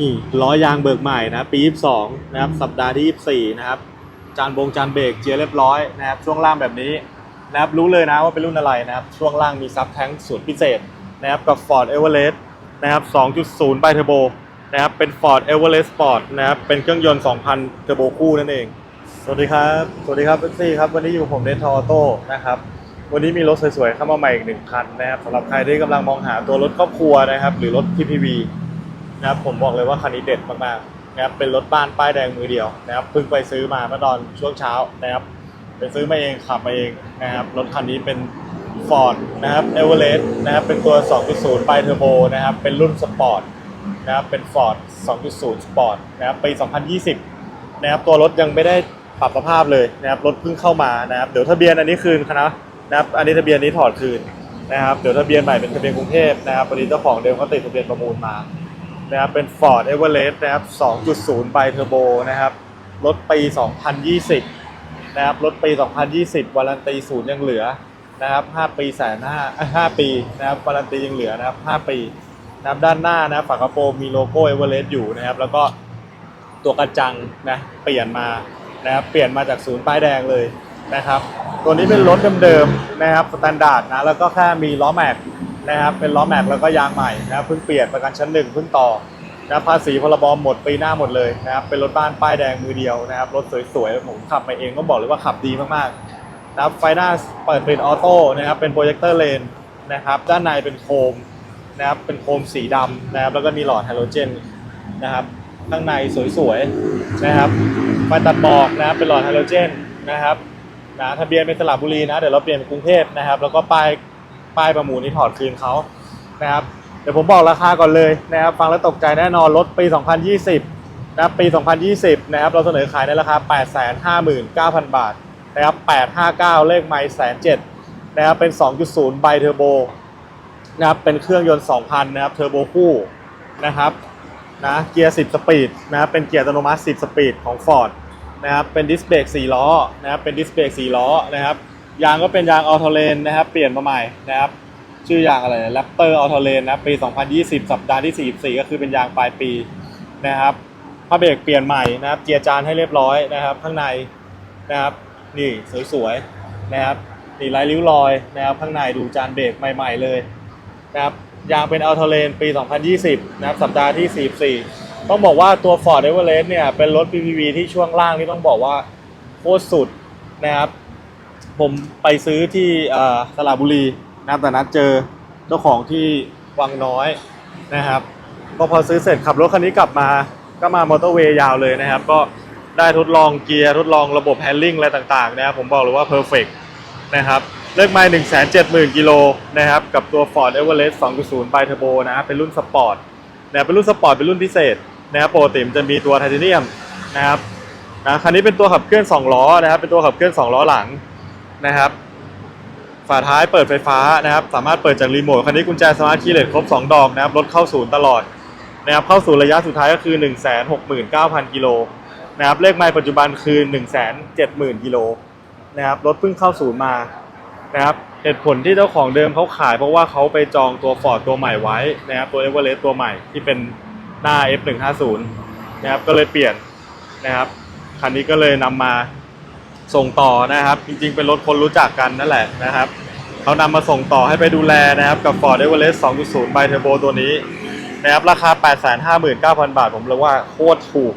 นี่ล้อยางเบิกใหม่นะปี22นะครับสัปดาห์ที่24นะครับจานบงจานเบรกเจียเรียบร้อยนะครับช่วงล่างแบบนี้นะครับรู้เลยนะว่าเป็นรุ่นอะไรนะครับช่วงล่างมีซับแท้งสูตรพิเศษนะครับกับ Ford Everest นะครับ2.0 ไบเทอร์โบนะครับเป็น Ford Everest Sport นะครับเป็นเครื่องยนต์ 2,000 เทอร์โบคู่นั่นเอง สวัสดีครับ สวัสดีครับเอฟซีครับ วันนี้อยู่ผมเดนทอโต้นะครับวันนี้มีรถสวยๆเข้ามาใหม่อีกหนึ่งคันนะครับสำหรับใครที่กำลังมองหาตัวรถครอบครัวนะครับหรือรถ PPV นะครับผมบอกเลยว่าคันนี้เด็ดมากๆนะครับเป็นรถบ้านป้ายแดงมือเดียวนะครับเพิ่งไปซื้อมาเมื่อตอนช่วงเช้านะครับไปซื้อมาเองขับมาเองนะครับรถคันนี้เป็น Ford นะครับ Everest นะครับเป็นตัว 2.0ไบเทอร์โบนะครับเป็นรุ่นสปอร์ตนะครับเป็น Ford 2.0 Sport นะครับปี 2020 นะครับตัวรถยังไม่ได้ปรับสภาพเลยนะครับรถเพิ่งเข้ามานะครับเดี๋ยวทะเบียนอันนี้คืนคณะนะครับอันนี้ทะเบียนนี้ถอดคืนนะครับเดี๋ยวทะเบียนใหม่เป็นทะเบียนกรุงเทพนะครับวันนี้เจ้าของเดิมเขาติดทะเบียนประมูลมา นะครับเป็น Ford Everest นะครับ 2.0ไบเทอร์โบนะครับ รถปี 2020 นะครับ รถปี 2020 วารันตีศูนย์ยังเหลือนะครับ 5 ปีแสนห้าห้าปีนะครับวารันตียังเหลือนะครับ 5 ปีนะครับด้านหน้านะครับฝากระโปรงมีโลโก้เอเวอเรสต์อยู่นะครับ แล้วก็ตัวกระจังนะเปลี่ยนมานะครับเปลี่ยนมาจากศูนย์ป้ายแดงเลยนะครับ ตัวนี้เป็นรถเดิมๆนะครับสแตนดาร์ดนะแล้วก็แค่มีล้อแม็ก นะครับเป็นล้อแม็กแล้วก็ยางใหม่นะครับเพิ่งเปลี่ยนประกันชั้นหนึ่งเพิ่งต่อนะครับภาษีพรบหมดปีหน้าหมดเลยนะครับเป็นรถบ้านป้ายแดงมือเดียวนะครับรถสวยๆผมขับมาเองก็บอกเลยว่าขับดีมากๆนะครับไฟหน้าเปิดเป็นออโต้นะครับเป็นโปรเจคเตอร์เลนนะครับด้านในเป็นโคมนะครับเป็นโคมสีดำนะครับแล้วก็มีหลอดไฮโดรเจนนะครับข้างในสวยๆนะครับไฟตัดหมอกนะครับเป็นหลอดไฮโดรเจนนะครับนะทะเบียนเป็นสระบุรีนะเดี๋ยวเราเปลี่ยนเป็นกรุงเทพนะครับแล้วก็ป้าย ป้ายประมูลนี้ถอดคืนเขานะครับเดี๋ยวผมบอกราคาก่อนเลยนะครับฟังแล้วตกใจแน่นอนรถปี 2020นะครับปี 2020นะครับเราเสนอขายในราคา 859,000 บาทนะครับ859 เลขไมล์แสนเจ็ดนะครับเป็น 2.0 ไบเทอร์โบนะครับเป็นเครื่องยนต์ 2,000 นะครับเทอร์โบคู่นะครับนะเกียร์ 10 สปีดนะครับเป็นเกียร์อัตโนมัติ 10 สปีดของ Ford นะครับเป็นดิสเบรก4ล้อนะครับเป็นดิสเบรก4ล้อนะครับ ยางก็เป็นยางออโตเลนนะครับ เปลี่ยนมาใหม่นะครับ ชื่อยางอะไรแรปเตอร์ออโตเลนนะปี 2020 สัปดาห์ที่ 44 ก็คือเป็นยางปลายปีนะครับผ้าเบรกเปลี่ยนใหม่นะครับเกียร์จานให้เรียบร้อยนะครับ ข้างในนะครับ นี่สวยๆนะครับนี่ลายริ้วรอยนะครับ ข้างในดูจานเบรกใหม่ ๆเลยนะครับยางเป็นออโตเลนปี 2020 นะครับ สัปดาห์ที่ 44 ต้องบอกว่าตัว Ford Everest เนี่ยเป็นรถ PPV ที่ช่วงล่างนี่ต้องบอกว่าโคตรสุดนะครับ ผมไปซื้อที่สระบุรีนะครับแต่นัดเจอเจ้าของที่วังน้อยนะครับ ก็พอซื้อเสร็จขับรถคันนี้กลับมาก็มามอเตอร์เวย์ยาวเลยนะครับ ก็ได้ทดลองเกียร์ทดลองระบบแฮนดิ้งอะไรต่างๆนะครับผมบอกเลยว่าเพอร์เฟกนะครับเลขไมล์1 7 0 0 0 0กิโลนะครับกับตัว Ford Everest 2.0ไบเทอร์โบนะครับเป็นรุ่นสปอร์ตนะเป็นรุ่นสปอร์ตเป็นรุ่นพิเศษนะครับปกติมจะมีตัวไทเทเนียมนะครับนะคันนี้เป็นตัวขับเคลื่อน 2 ล้อนะครับเป็นตัวขับเคลื่อน 2 ล้อหลัง นะครับฝาท้ายเปิดไฟฟ้านะครับ สามารถเปิดจากรีโมทคันนี้กุญแจสมาร์ทคีย์เลสครบ 2 ดอกนะครับรถเข้าศูนย์ตลอดนะครับเข้าศูนย์ระยะสุดท้ายก็คือ 169,000 กิโลนะครับเลขไมล์ปัจจุบันคือ 170,000 กิโลนะครับรถเพิ่งเข้าศูนย์มานะครับเหตุผลที่เจ้าของเดิมเขาขายเพราะว่าเขาไปจองตัว Ford ตัวใหม่ไว้นะครับตัว Everest ตัวใหม่ที่เป็นหน้า F150 นะครับก็เลยเปลี่ยนนะครับคันนี้ก็เลยนำมา ส่งต่อนะครับ จริงๆ เป็นรถคนรู้จักกันนั่นแหละนะครับเขานำมาส่งต่อให้ไปดูแลนะครับ กับ Ford Everest 2.0 Bi Turbo ตัวนี้นะครับราคา 859,000 บาท ผมเลยว่าโคตรถูก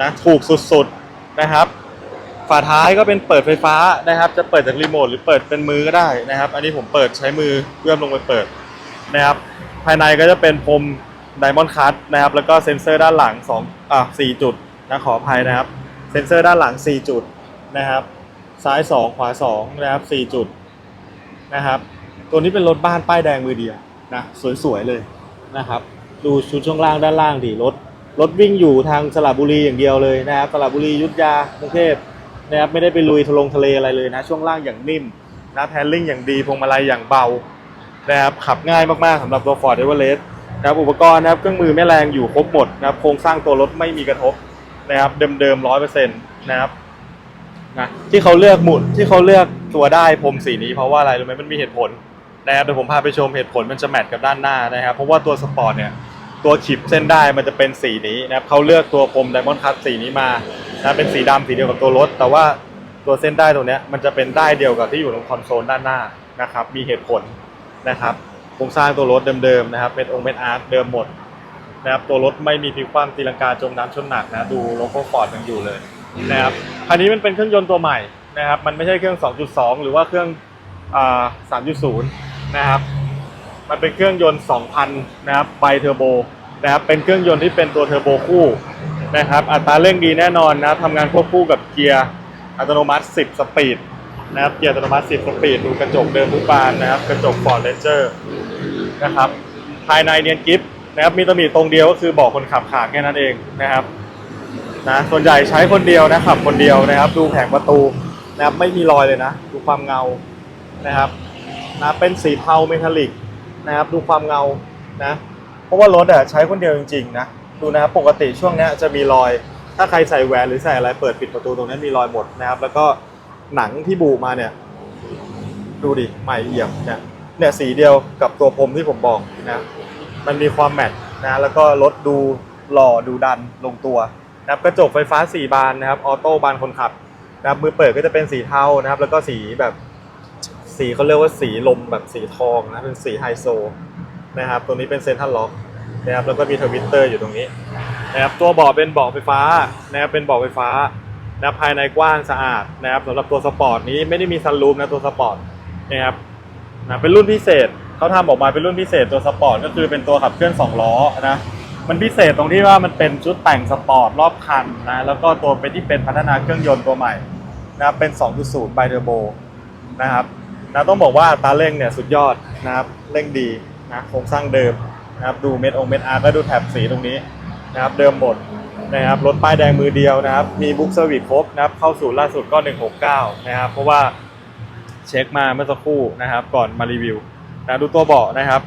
นะถูกสุดๆนะครับ ฝาท้ายก็เป็นเปิดไฟฟ้านะครับ จะเปิดจากรีโมทหรือเปิดเป็นมือก็ได้นะครับ อันนี้ผมเปิดใช้มือเอื้อมลงไปเปิดนะครับ ภายในก็จะเป็นพรมไดมอนด์คัตนะครับ แล้วก็เซ็นเซอร์ด้านหลัง2อะ4จุดนะขออภัยนะครับ เซ็นเซอร์ด้านหลัง 4 จุด นะครับ ซ้าย 2 ขวา 2 นะครับ 4 จุดนะครับ ตัวนี้เป็นรถบ้านป้ายแดงมือเดียวนะสวยๆเลยนะครับ ดูชุดช่วงล่างด้านล่างดิรถรถวิ่งอยู่ทางสระบุรีอย่างเดียวเลยนะครับสระบุรียุทธยากรุงเทพนะครับไม่ได้ไปลุยทะลงทะเลอะไรเลยนะช่วงล่างอย่างนิ่มนะแฮนลิ่งอย่างดีพวงมาลัยอย่างเบานะครับขับง่ายมากๆสำหรับตัว Ford Everest นะครับอุปกรณ์นะครับเครื่องมือแม่แรงอยู่ครบหมดนะครับโครงสร้างตัวรถไม่มีกระทบนะครับเดิมๆร้อยเปอร์เซ็นต์นะครับ นะที่เขาเลือกหมุดที่เขาเลือกตัวได้พรมสีนี้เพราะว่าอะไรรู้ไหมมันมีเหตุผลนะครับเดี๋ยวผมพาไปชมเหตุผลมันจะแมทกับด้านหน้านะครับ เพราะว่าตัวสปอร์ตเนี่ยตัวขีบเส้นได้มันจะเป็นสีนี้นะครับเขาเลือกตัวพรมไดมอนด์คัตสีนี้มานะเป็นสีดำสีเดียวกับตัวรถ แต่ว่าตัวเส้นได้ตรงเนี้ยมันจะเป็นได้เดียวกับที่อยู่ตรงคอนโซลด้านหน้านะครับมีเหตุผลนะครับโครงสร้างตัวรถเดิมๆนะครับ เป็นองค์เป็นอาร์คเดิมหมดนะครับตัวรถไม่มีพิกคว่ำตีลังกาจมน้ำชนหนักนะดูโลโก้ฟอร์ดยังอยู่เลย นะครับคันนี้มันเป็นเครื่องยนต์ตัวใหม่นะครับมันไม่ใช่เครื่อง 2.2 หรือว่าเครื่องอ3.0 นะครับ มันเป็นเครื่องยนต์ 2,000 นะครับไบเทอร์โบนะครับเป็นเครื่องยนต์ที่เป็นตัวเทอร์โบคู่นะครับอัตราเร่งดีแน่นอนนะทำงานควบคู่กับเกียร์อัตโนมัติ 10 สปีดนะครับเกียร์อัตโนมัติ 10 สปีดดูกระจกเดิมทุกบานนะครับ กระจกฟอร์ดเลนเจอร์นะครับภายในเนียนกิฟนะครับมีตำหนิตรงเดียวก็คือบอกคนขับขาดแค่นั้นเองนะครับ นะส่วนใหญ่ใช้คนเดียวนะขับคนเดียวนะครับ ดูแผงประตูนะครับไม่มีรอยเลยนะ ดูความเงานะครับนะเป็นสีเทาเมทัลลิกนะครับ ดูความเงานะเพราะว่ารถอะใช้คนเดียวจริงๆนะดูนะครับปกติช่วงนี้จะมีรอย ถ้าใครใส่แหวนหรือใส่อะไรเปิดปิดประตูตรงนี้มีรอยหมดนะครับ แล้วก็หนังที่บูมาเนี่ย ดูดิใหม่เอี่ยมเนี่ยเนี่ยสีเดียวกับตัวพรมที่ผมบอกนะมันมีความแมทนะแล้วก็รถดูหล่อดูดันลงตัว นะครับกระจกไฟฟ้า 4 บานนะครับออโต้บานคนขับนะครับมือเปิดก็จะเป็นสีเทานะครับแล้วก็สีแบบสีเขาเรียกว่าสีลมแบบสีทองนะเป็นสีไฮโซนะครับตัวนี้เป็นเซนทรัลล็อกนะครับแล้วก็มีทวิตเตอร์อยู่ตรงนี้นะครับตัวเบาะเป็นเบาะไฟฟ้านะครับเป็นเบาะไฟฟ้านะครับภายในกว้างสะอาดนะครับสำหรับตัวสปอร์ตนี้ไม่ได้มีซันรูฟนะตัวสปอร์ตนะครับนะเป็นรุ่นพิเศษเขาทำออกมาเป็นรุ่นพิเศษตัวสปอร์ตก็คือเป็นตัวขับเคลื่อน2ล้อนะ มันพิเศษตรงที่ว่ามันเป็นชุดแต่งสปอร์ตรอบคันนะแล้วก็ตัวเป็นที่เป็นพัฒนาเครื่องยนต์ตัวใหม่นะครับเป็น 2.0 ไบเทอร์โบนะครับนะต้องบอกว่าตาเร่งเนี่ยสุดยอดนะครับเร่งดีนะโครงสร้างเดิมนะครับดูเม็ดองเม็ดอาร์ก็ดูแถบสีตรงนี้นะครับเดิมหมดนะครับรถป้ายแดงมือเดียวนะครับ มีบุ๊กเซอร์วิสครบนะครับเข้าสู่ล่าสุดก็ 169 นะครับเพราะว่าเช็คมาเมื่อสักครู่นะครับ ก่อนมารีวิวนะดูตัวเบาะนะครับ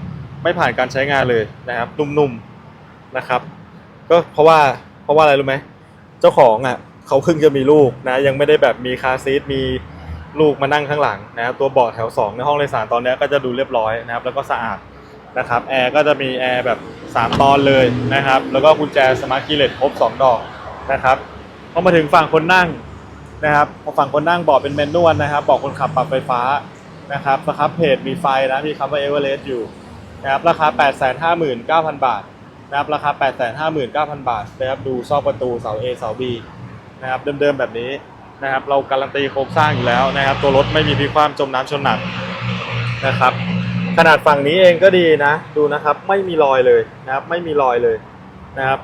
ไม่ผ่านการใช้งานเลยนะครับนุ่มๆ นะครับ ก็เพราะว่าเพราะว่าอะไรรู้ไหมเจ้าของอะเขาเพิ่งจะมีลูกนะยังไม่ได้แบบมีคาซีทมีลูกมานั่งข้างหลังนะตัวเบาะแถว 2 ในห้องโดยสารตอนนี้ก็จะดูเรียบร้อยนะครับ แล้วก็สะอาดนะครับแอร์ก็จะมีแอร์แบบ 3 ตอนเลยนะครับ แล้วก็กุญแจสมาร์ทคีเลสครบ 2 ดอกนะครับพอมาถึงฝั่งคนนั่งนะครับพอฝั่งคนนั่งเบาะเป็นแมนนวลนะครับเบาะคนขับปรับไฟฟ้านะครับสครับเพจมีไฟนะมีคำว่าเอเวอเรสต์อยู่นะครับราคา 859,000 บาท นะครับราคา 859,000 บาทนะครับดูซอกประตูเสา A เสา B นะครับเดิมๆแบบนี้นะครับเราการันตีโครงสร้างอยู่แล้วนะครับ ตัวรถไม่มีพิคว่ำจมน้ำชนหนักนะครับ ขนาดฝั่งนี้เองก็ดีนะ ดูนะครับไม่มีรอยเลยนะครับไม่มีรอยเลยนะครับ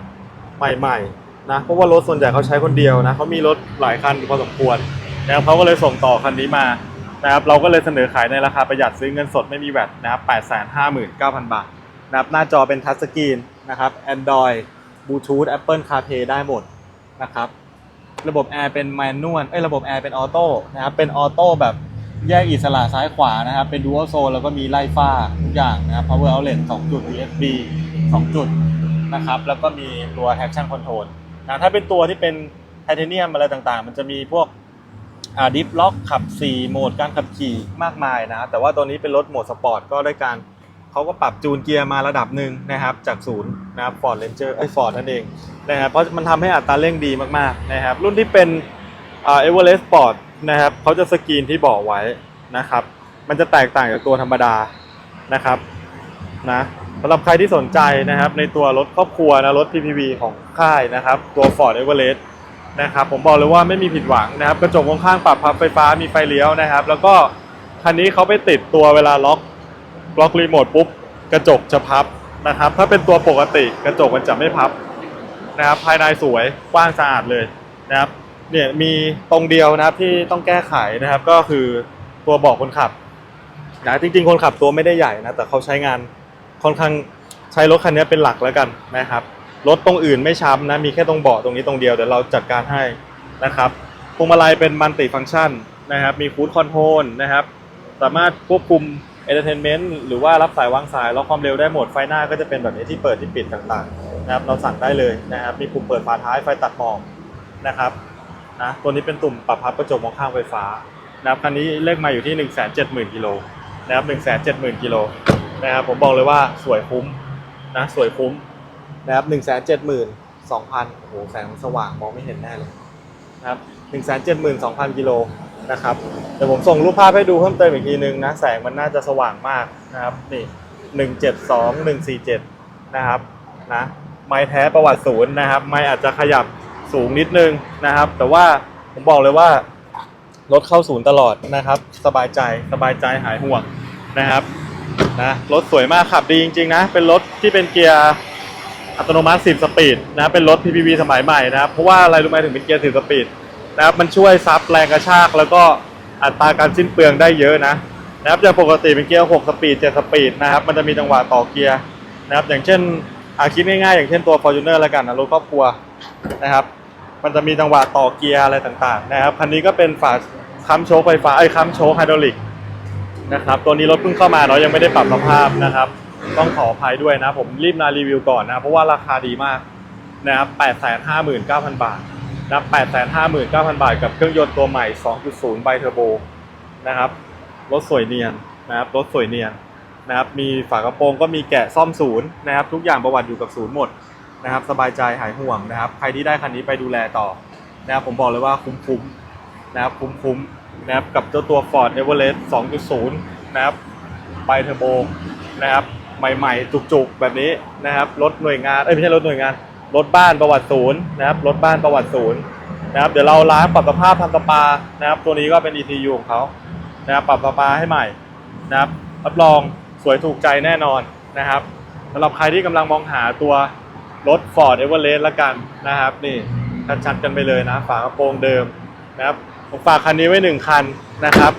ใหม่ๆนะเพราะว่ารถส่วนใหญ่เขาใช้คนเดียวนะเขามีรถหลายคันพอสมควรนะครับเขาก็เลยส่งต่อคันนี้มานะครับเราก็เลยเสนอขายในราคาประหยัดซื้อเงินสดไม่มีแวตนะครับ859,000 บาทนะครับหน้าจอเป็นทัชสกรีน นะครับ Android Bluetooth Apple CarPlay ได้หมดนะครับระบบแอร์เป็นแมนนวลเอ้ยระบบแอร์เป็นออโต้นะครับเป็นออโต้แบบแยกอิสระซ้ายขวานะครับ เป็น Dual Zone แล้วก็มีไล่ฟ้าทุกอย่างนะครับ Power Outlet 2จุด USB 2 จุดนะครับ แล้วก็มีตัว traction control นะถ้าเป็นตัวที่เป็นไทเทเนียมอะไรต่างๆ มันจะมีพวกอ่าดิฟล็อกขับ 4 โหมดการขับขี่มากมายนะ แต่ว่าตัวนี้เป็นรถโหมดสปอร์ตก็ได้การ เขาก็ปรับจูนเกียร์มาระดับหนึ่งนะครับ จากศูนย์นะครับ Ford Ranger ไอ้ Ford นั่นเองนะครับเพราะมันทำให้อัตราเร่งดีมากๆนะครับ รุ่นที่เป็นเอ่า Everest Sport นะครับเขาจะสกรีนที่บอกไว้นะครับ มันจะแตกต่างจากตัวธรรมดานะครับนะสำหรับใครที่สนใจนะครับ ในตัวรถครอบครัวนะรถ PPV ของค่ายนะครับ ตัว Ford Everest นะครับผมบอกเลยว่าไม่มีผิดหวังนะครับ กระจกข้างปรับพับไฟฟ้ามีไฟเลี้ยวนะครับ แล้วก็คันนี้เขาไปติดตัวเวลาล็อก ล็อกรีโมทปุ๊บกระจกจะพับนะครับ ถ้าเป็นตัวปกติกระจกมันจะไม่พับนะครับภายในสวยกว้างสะอาดเลยนะครับเนี่ยมีตรงเดียวนะครับที่ต้องแก้ไขนะครับ ก็คือตัวเบาะคนขับนะจริงๆ คนขับตัวไม่ได้ใหญ่นะแต่เขาใช้งานค่อนข้างใช้รถคันนี้เป็นหลักแล้วกันนะครับรถตรงอื่นไม่ช้ำนะมีแค่ตรงเบาะตรงนี้ตรงเดียวเดี๋ยวเราจัดการให้นะครับพวงมาลัยเป็นมัลติฟัง c t ชันนะครับ มีคูดคอนโทรลนะครับ สามารถควบคุม เอนเตอร์เทนเมนต์หรือว่ารับสายวางสายล็อกความเร็วได้หมดไฟหน้าก็จะเป็นแบบนี้ที่เปิดที่ปิดต่างๆนะครับเราสั่งได้เลยนะครับมีปุ่มเปิดฝาท้ายไฟตัดหมอกนะครับนะตัวนี้เป็นตุ่มปรับพับกระจกมองข้างไฟฟ้านะครับคันนี้เลขมาอยู่ที่ 1 7 0 0 0 0กิโลนะครับหนึ่งแสนเจ็ดหมื่นกิโลนะครับผมบอกเลยว่าสวยคุ้มนะสวยคุ้มนะครับหนึ่งแสนเจ็ดหมื่นสองพันโอ้โหแสงสว่างมองไม่เห็นแน่เลยนะครับหนึ่งแสนเจ็ดหมื่นสองพันกิโล นะครับเดี๋ยวผมส่งรูปภาพให้ดูเพิ่มเติมอีกทีนึงนะแสงมันน่าจะสว่างมากนะครับนี่หนึ่งเจ็ดสองหนึ่งสี่เจ็ดนะครับนะไม้แท้ประวัติศูนย์นะครับ ไม้อาจจะขยับสูงนิดนึงนะครับ แต่ว่าผมบอกเลยว่ารถเข้าศูนย์ตลอดนะครับ สบายใจสบายใจหายห่วงนะครับนะรถสวยมากขับดีจริง ๆ นะ เป็นรถที่เป็นเกียร์อัตโนมัติ10สปีดนะเป็นรถ PPV สมัยใหม่นะครับเพราะว่าอะไรรู้ไหมถึงเป็นเกียร์10สปีด นะครับมันช่วยซับแรงกระชาก แล้วก็อัตราการสิ้นเปลืองได้เยอะนะนะครับจากปกติเป็นเกียร์6สปีด7สปีดนะครับมันจะมีจังหวะต่อเกียร์นะครับอย่างเช่นอาคิดง่ายๆอย่างเช่นตัว Fortuner แล้วกันนะรถครอบครัวนะครับมันจะมีจังหวะต่อเกียร์อะไรต่างๆนะครับคันนี้ก็เป็นฝาค้ำโชคไฟฟ้าไอ้ค้ำโชคไฮดรอลิกนะครับตัวนี้รถเพิ่งเข้ามาเนาะยังไม่ได้ปรับสภาพนะครับต้องขออภัยด้วยนะผมรีบมารีวิวก่อนนะเพราะว่าราคาดีมากนะครับ859,000 บาท นับ859,000 บาทกับเครื่องยนต์ตัวใหม่ 2.0 ไบเทอร์โบนะครับ รถสวยเนียนนะครับรถสวยเนียนนะครับ มีฝากระโปรงก็มีแกะซ่อมศูนย์นะครับ ทุกอย่างประวัติอยู่กับศูนย์หมดนะครับ สบายใจหายห่วงนะครับ ใครที่ได้คันนี้ไปดูแลต่อนะครับ ผมบอกเลยว่าคุ้มๆนะครับ คุ้มๆนะครับ กับเจ้าตัว Ford Everest 2.0 นะครับ ไบเทอร์โบนะครับ ใหม่ๆ จุกๆ แบบนี้นะครับ รถหน่วยงาน เอ้ยไม่ใช่รถหน่วยงาน รถบ้านประวัติศูนย์นะครับรถบ้านประวัติศูนย์นะครับเดี๋ยวเราล้างปรับสภาพทำสปานะครับตัวนี้ก็เป็น ECU ของเขานะครับปรับสปาให้ใหม่นะครับรับรองสวยถูกใจแน่นอนนะครับสำหรับใครที่กำลังมองหาตัวรถ Ford Everest ละกันนะครับ นี่ชัดๆกันไปเลยนะฝากระโปรงเดิมนะครับผมฝากคันนี้ไว้หนึ่งคันนะครับ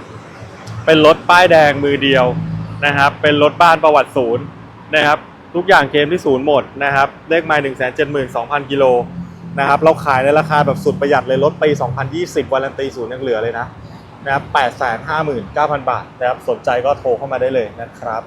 เป็นรถป้ายแดงมือเดียวนะครับ เป็นรถบ้านประวัติศูนย์นะครับ ทุกอย่างเกมที่ศูนย์หมดนะครับเลขไมล์หนึ่งแสนเจ็ดหมื่นสองพันกิโลนะครับเราขายในราคาแบบสุดประหยัดเลยลดไปี2020วารันตีศูนย์ยังเหลือเลยนะนะครับ859,900 บาทนะครับสนใจก็โทรเข้ามาได้เลยนะครับ